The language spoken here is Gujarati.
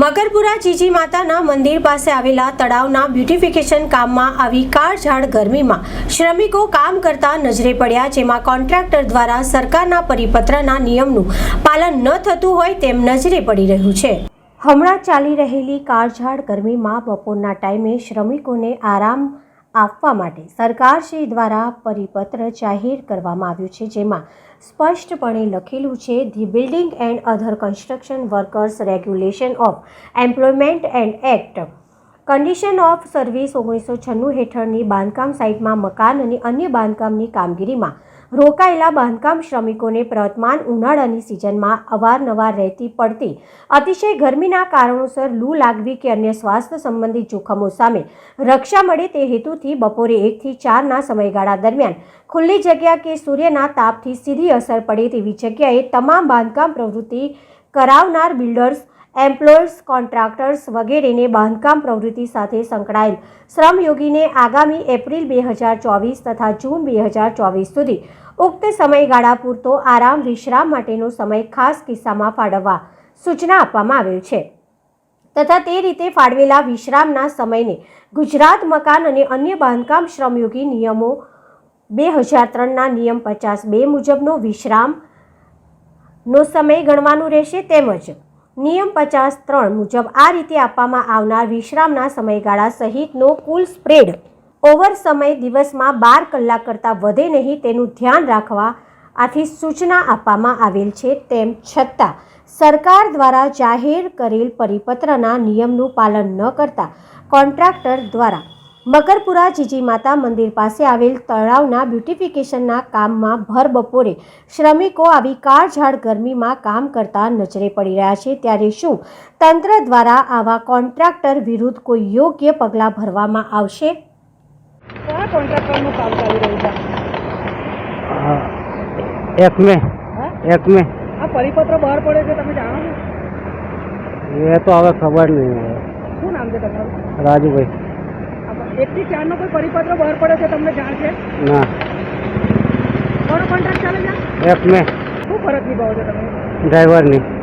મકરપુરા જીજી માતાના મંદિર પાસે આવેલા તળાવના બ્યુટિફિકેશન કામમાં આવી કાળઝાળ ગરમીમાં શ્રમિકો કામ કરતા નજરે પડ્યા, જેમાં કોન્ટ્રાક્ટર દ્વારા સરકારના પરિપત્રના નિયમનું પાલન ન થતું હોય તેમ નજરે પડી રહ્યું છે. હમણાં ચાલી રહેલી કાળઝાળ ગરમીમાં બપોરના ટાઈમે શ્રમિકોને આરામ આપવા માટે સરકારશ્રી દ્વારા પરિપત્ર જાહેર કરવામાં આવ્યું છે, જેમાં સ્પષ્ટપણે લખેલું છે the building and other construction workers regulation of employment and act condition of service ઓગણીસો છન્નું હેઠળની બાંધકામ સાઇટમાં મકાન અને અન્ય બાંધકામની કામગીરીમાં રોકાયેલા બાંધકામ શ્રમિકોને પ્રવર્તમાન ઉનાળાની સિઝનમાં અવારનવાર રહેતી પડતી અતિશય ગરમીના કારણોસર લૂ લાગવી કે અન્ય સ્વાસ્થ્ય સંબંધિત જોખમો સામે રક્ષા મળે તે હેતુથી બપોરે એકથી ચારના સમયગાળા દરમિયાન ખુલ્લી જગ્યા કે સૂર્યના તાપથી સીધી અસર પડે તેવી જગ્યાએ તમામ બાંધકામ પ્રવૃત્તિ કરાવનાર બિલ્ડર્સ એમ્પ્લોયર્સ, કોન્ટ્રાક્ટર્સ વગેરેને બાંધકામ પ્રવૃત્તિ સાથે સંકળાયેલ. શ્રમયોગીને આગામી એપ્રિલ બે હજાર ચોવીસ તથા જૂન બે હજાર ચોવીસ સુધી ઉક્ત સમયગાળા પૂરતો આરામ વિશ્રામ માટેનો સમય ખાસ કિસ્સામાં ફાળવવા સૂચના આપવામાં આવેલ છે. તથા તે રીતે ફાળવેલા વિશ્રામના સમયને ગુજરાત મકાન અને અન્ય બાંધકામ શ્રમયોગી નિયમો બે હજાર ત્રણના નિયમ પચાસ બે મુજબનો વિશ્રામનો સમય ગણવાનું રહેશે તેમજ નિયમ પચાસ ત્રણ મુજબ આ રીતે આપવામાં આવનાર વિશ્રામના સમયગાળા સહિતનો કુલ સ્પ્રેડ ઓવર સમય દિવસમાં બાર કલાક કરતાં વધે નહીં તેનું ધ્યાન રાખવા આથી સૂચના આપવામાં આવેલ છે તેમ છતાં સરકાર દ્વારા જાહેર કરેલ પરિપત્રના નિયમનું પાલન ન કરતા કોન્ટ્રાક્ટર દ્વારા મકરપુરા જીજી માતા મંદિર પાસે આવેલ તળાવના બ્યુટિફિકેશનના કામમાં ભર બપોરે શ્રમિકો આવી કાળ ઝાડ ગરમીમાં કામ કરતા નજરે પડી રહ્યા છે. ત્યારે શું તંત્ર દ્વારા આવા કોન્ટ્રાક્ટર વિરુદ્ધ કોઈ યોગ્ય પગલાં ભરવામાં આવશે? રાજુભાઈ. એક થી ચાર નો કોઈ પરિપત્ર બહાર પડે છે તમને જાણ છે? ના. કોનો કોન્ટ્રાક્ટ ચાલે છે? એક ને શું ફરજ નિભાવો છો તમે? ડ્રાઈવરની.